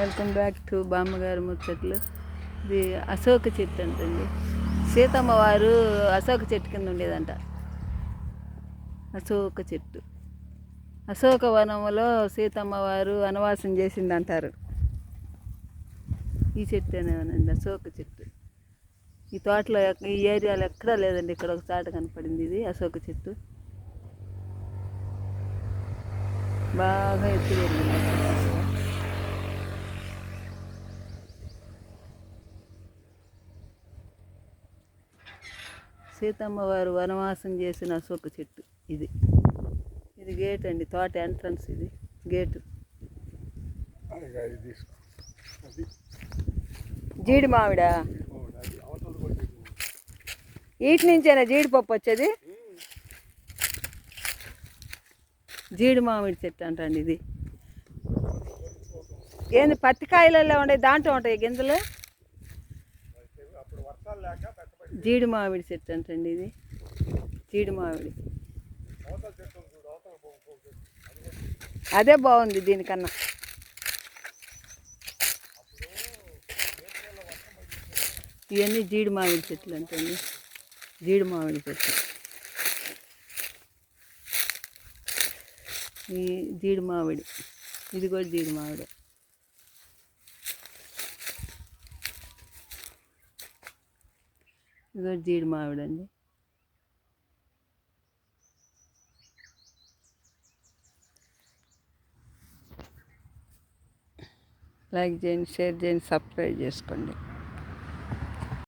Welcome back to బామ్మగారు ముచ్చట్లు. ఇది అశోక చెట్టు అంటండి. సీతమ్మ వారు అశోక చెట్టు కింద ఉండేదంట. అశోక చెట్టు. అశోక వనంలో సీతమ్మ వారు వనవాసం చేసింది అంటారు ఈ చెట్టు అనేవనండి అశోక చెట్టు. ఈ తోటలో ఈ ఏరియాలో ఎక్కడా లేదండి ఇక్కడ ఒక చాట కనపడింది ఇది అశోక చెట్టు. బాగా ఎత్తు సీతమ్మ వారు వనవాసం చేసిన అశోక చెట్టు ఇది. ఇది గేట్ అండి తోట ఎంట్రన్స్ ఇది గేటు జీడి మామిడా? వీటి నుంచేనా జీడిపప్పు వచ్చేది? జీడి మామిడి చెట్టు అంటండి ఇది. ఏంది పత్తికాయలలో ఉండే దాంట్లో ఉంటాయి గింజలు? జీడి మామిడి చెట్టు అంటండి ఇది. జీడి మామిడి. అదే బాగుంది దీనికన్నా. ఇవన్నీ జీడి మామిడి చెట్లు అంటండి. జీడి మామిడి చెట్లు ఈ జీడి మామిడి. ఇది కూడా జీడి మామిడి. ఇదో జీడి మామిడండి. లైక్ చేయండి షేర్ చేయండి సబ్స్క్రైబ్ చేసుకోండి.